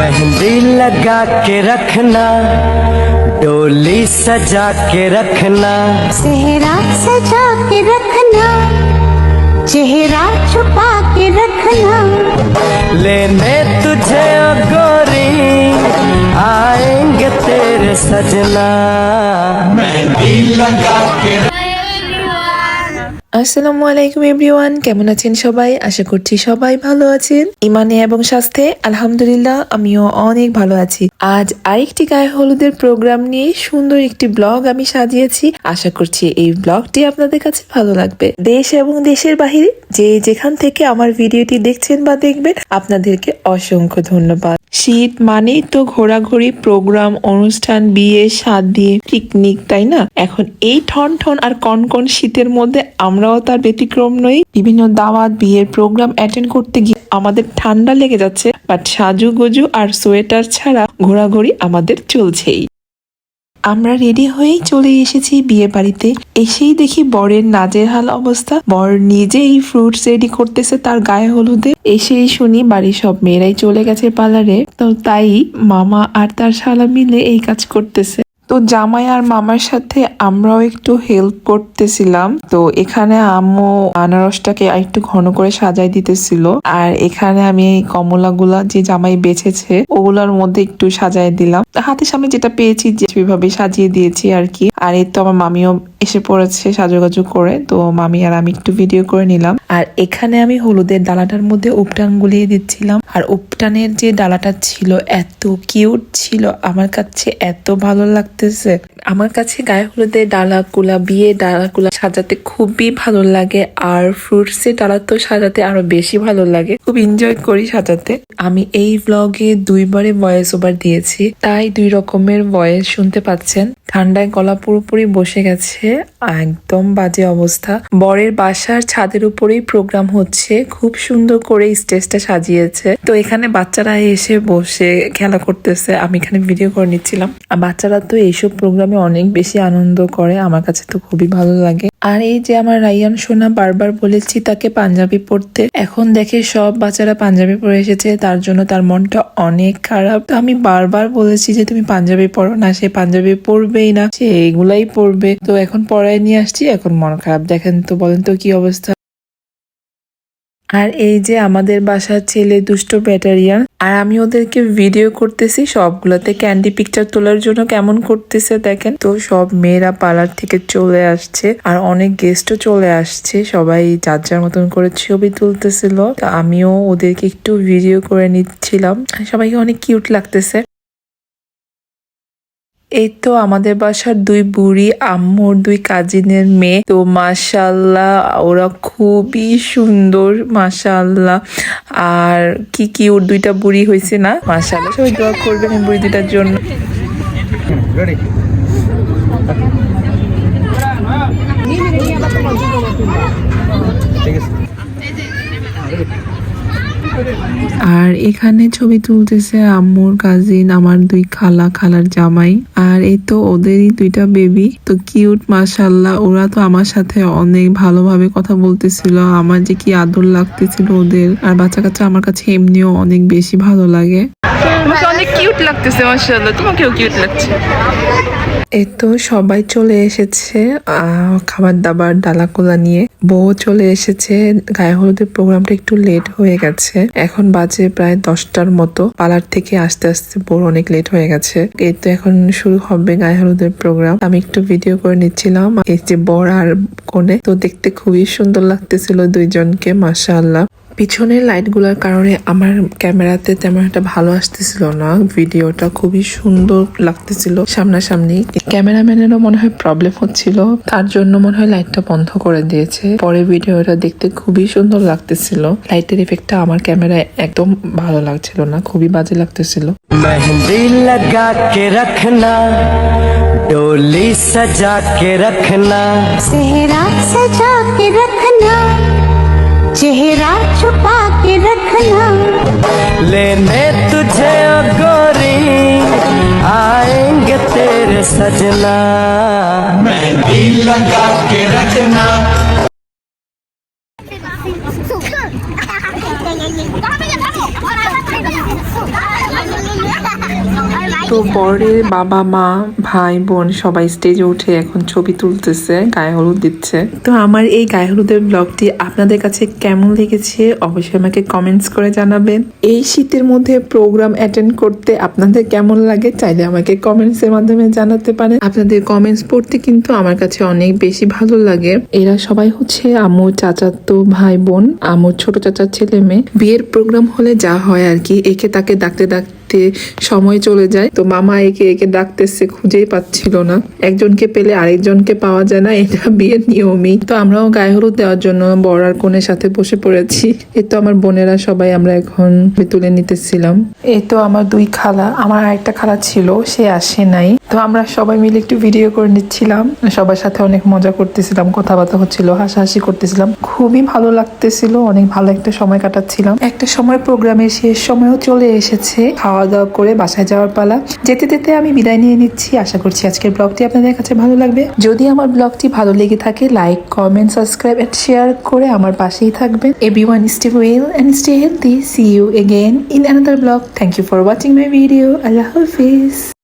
मेहंदी लगा के रखना डोली सजा के रखना। सेहरा सजा के रखना चेहरा छुपा के रखना। लेने तुझे गोरी आएँगे तेरे सजना। আসসালামু আলাইকুম এভরিওয়ান, কেমন আছেন সবাই? আশা করছি সবাই ভালো আছেন। ইমানে এবং স্বাস্থ্যে, আলহামদুলিল্লাহ, আমিও অনেক ভালো আছি। আজ আরেকটি গায়ে হলুদের প্রোগ্রাম নিয়ে সুন্দর একটি ব্লগ আমি সাজিয়েছি। আশা করছি এই ব্লগটি আপনাদের কাছে ভালো লাগবে। দেশ এবং দেশের বাহিরে যে যেখান থেকে আমার ভিডিওটি দেখছেন বা দেখবেন, আপনাদেরকে অসংখ্য ধন্যবাদ। শীত মানেই তো ঘোরাঘুরি, প্রোগ্রাম, অনুষ্ঠান, বিয়ে শাদি পিকনিক তাই না? এখন এই ঠন ঠন আর কনকন শীতের মধ্যে আমরাও তার ব্যতিক্রম নই। বিভিন্ন দাওয়াত, বিয়ের প্রোগ্রাম অ্যাটেন্ড করতে গিয়ে আমাদের ঠান্ডা লেগে যাচ্ছে বাট সাজু সাজুগুজু আর সোয়েটার ছাড়া ঘোরাঘুরি আমাদের চলছেই। আমরা রেডি হয়েই চলে এসেছি বিয়ে বাড়িতে। এসেই দেখি বরের নাজের হাল অবস্থা। বর নিজেই ফ্রুটস রেডি করতেছে তার গায়ে হলুদে। এসেই শুনি বাড়ির সব মেয়েরাই চলে গেছে পার্লারে। তো তাই মামা আর তার শালা মিলে এই কাজ করতেছে। তো জামাই আর মামার সাথে আমরাও একটু হেল্প করতেছিলাম। তো এখানে আম্মু আনারসটাকে একটু ঘন করে সাজাই দিতেছিল। আর এখানে আমি এই কমলাগুলা যে জামাই বেছেছে, ওগুলার মধ্যে একটু সাজাই দিলাম। হাতে সামনে যেটা পেয়েছি যেভাবে সাজিয়ে দিয়েছি আর কি। আর এই তো আমার মামিও এসে পড়েছে সাজুগাজু করে, তো মামি আর আমি একটু ভিডিও করে নিলাম। আর এখানে আমি হলুদের ডালাটার মধ্যে উপটান গুলিয়ে দিচ্ছিলাম। আর উপটানের যে ডালাটা ছিল এত কিউট ছিল, আমার কাছে এত ভালো লাগতেছে। আমার কাছে গায়ে হলুদের ডালা ডালাগুলা বিয়ে ডালা ডালাগুলা সাজাতে খুবই ভালো লাগে, আর ফ্রুটসের ডালা তো সাজাতে আরও বেশি ভালো লাগে। খুব এনজয় করি সাজাতে। আমি এই ব্লগে দুইবারে ভয়েস ওভার দিয়েছি, তাই দুই রকমের ভয়েস শুনতে পাচ্ছেন। ঠান্ডায় গলা পুরোপুরি বসে গেছে, একদম বাজে অবস্থা। বরের বাসার ছাদের উপরেই প্রোগ্রাম হচ্ছে, খুব সুন্দর করে স্টেজটা সাজিয়েছে। তো এখানে বাচ্চারা এসে বসে খেলা করতেছে, আমি এখানে ভিডিও করে নিচ্ছিলাম। বাচ্চারা তো এইসব প্রোগ্রামে অনেক বেশি আনন্দ করে, আমার কাছে তো খুবই ভালো লাগে। আর এই যে আমার রাইয়ান সোনা বারবার বলেছি তাকে পাঞ্জাবি পড়তে এখন দেখে সব বাচ্চারা পাঞ্জাবি পরে এসেছে, তার জন্য তার মনটা অনেক খারাপ। তো আমি বারবার বলেছি যে, তুমি পাঞ্জাবি পড়ো না, সে পাঞ্জাবি পড়বেই না, সে এগুলাই পড়বে তো এখন পড়ায় নিয়ে আসছি, এখন মন খারাপ। দেখেন তো বলেন তো কি অবস্থা। আর এই যে আমাদের বাসার ছেলে দুষ্ট ব্যাটারিয়ান, আর আমি ওদেরকে ভিডিও করতেছি, সবগুলোতে ক্যান্ডি পিকচার তোলার জন্য কেমন করতেছে দেখেন। তো সব মেয়েরা পার্লার থেকে চলে আসছে, আর অনেক গেস্টও চলে আসছে, সবাই যার যার মতন করে ছবি তুলতেছিল। তো আমিও ওদেরকে একটু ভিডিও করে নিচ্ছিলাম। সবাইকে অনেক কিউট লাগতেছে। এই তো আমাদের বাসার দুই বুড়ি, আম্মুর দুই কাজিনের মেয়ে। তো মাশাল্লাহ ওরা খুবই সুন্দর মাশাল্লাহ আর কি কি ওর দুইটা বুড়ি হয়েছে না? মাশাল্লাহ সবাই দোয়া করবেন বুড়ি দুইটার জন্য আর এখানে ছবি তুলতেছে আম্মুর কাজিন আমার দুই খালা, খালার জামাই। আর এই তো ওদেরই দুইটা বেবি তো কিউট মাসাল্লাহ ওরা তো আমার সাথে অনেক ভালোভাবে কথা বলতেছিল। আমার যে কি আদর লাগতেছিল ওদের। আর বাচ্চা কাচ্চা আমার কাছে এমনিও অনেক বেশি ভালো লাগে। তোমাকে অনেক কিউট লাগতেছে, মাশাআল্লাহ। তোমাকেও কিউট লাগছে। এই তো সবাই চলে এসেছে খাবার দাবার ডালাকোলা নিয়ে। বউ চলে এসেছে, গায়ে হলুদের প্রোগ্রামটা একটু লেট হয়ে গেছে। এখন বাজে প্রায় দশটার মতো। পার্লার থেকে আস্তে আস্তে বউর অনেক লেট হয়ে গেছে। এই তো এখন শুরু হবে গায়ে হলুদের প্রোগ্রাম। আমি একটু ভিডিও করে নিচ্ছিলাম। এই যে বর আর কোণে তো দেখতে খুবই সুন্দর লাগতেছিল দুইজনকে, মাশাআল্লাহ। পিছনের লাইটগুলোর কারণে আমার ক্যামেরাতে তেমন একটা ভালো আসতেছিল না ভিডিওটা খুবই সুন্দর লাগতেছিল সামনাসামনি ক্যামেরাম্যানেরও মনে হয় প্রবলেম হচ্ছিল তার জন্য মনে হয় লাইটটা বন্ধ করে দিয়েছে পরে ভিডিওটা দেখতে খুবই সুন্দর লাগতেছিল লাইটের ইফেক্টটা আমার ক্যামেরায় একদম ভালো লাগছিল না খুবই বাজে লাগতেছিল मेहंदी लगा के रखना डोली सजा के रखना सेहरा सजा के रखना चेहरा छुपा के रखना। लेने तुझे ओ गोरी आएँगे तेरे सजना। मेहंदी लगा के रखना। তো পরে বাবা, মা, ভাই, বোন সবাই স্টেজে উঠে এখন ছবি তুলতেছে, গায়ে হলুদ দিচ্ছে। তো আমার এই গায়ে হলুদের ব্লগটি আপনাদের কাছে কেমন লেগেছে অবশ্যই আমাকে কমেন্টস করে জানাবেন। এই শীতের মধ্যে প্রোগ্রাম অ্যাটেন্ড করতে আপনাদের কেমন লাগে চাইলে আমাকে কমেন্টস এর মাধ্যমে জানাতে পারেন। আপনাদের কমেন্টস পড়তে কিন্তু আমার কাছে অনেক বেশি ভালো লাগে। এরা সবাই হচ্ছে আমু চাচাতো ভাই, বোন আমুর ছোট চাচার ছেলে মেয়ে। বিয়ের প্রোগ্রাম হলে যা হয় আর কি, একে তাকে ডাকতে ডাকতে সময় চলে যায়। তো মামা একে একে ডাকতেছে, খুঁজেই পাচ্ছিল না। একজনকে পেলে আরেকজনকে পাওয়া যায় না, এটা বিয়ের নিয়মই। তো আমরাও গায়ে হলুদ দেওয়ার জন্য বর আর সাথে বসে পড়েছি। এই তো আমার বোনেরা সবাই আমরা এখন তুলে নিতেছিলাম। এই তো আমার দুই খালা, আমার আরেকটা খালা ছিল, সে আসে নাই। তো আমরা সবাই মিলে একটু ভিডিও করে নিচ্ছিলাম। সবার সাথে অনেক মজা করতেছিলাম, কথাবার্তা হচ্ছিল, হাসাহাসি করতেছিলাম। খুবই ভালো লাগতেছিল, অনেক ভালো একটা সময় কাটাচ্ছিলাম। একটা সময় প্রোগ্রামের শেষ সময়ও চলে এসেছে। খাওয়া দাওয়া করে বাসায় যাওয়ার পালা। যেতে যেতে আমি বিদায় নিয়ে নিচ্ছি। আশা করছি আজকের ব্লগটি আপনাদের কাছে ভালো লাগবে। যদি আমার ব্লগটি ভালো লেগে থাকে like comment subscribe and share করে আমার পাশেই থাকবেন। Everyone stay well and stay healthy see you again in another blog thank you for watching my video Allah Hafiz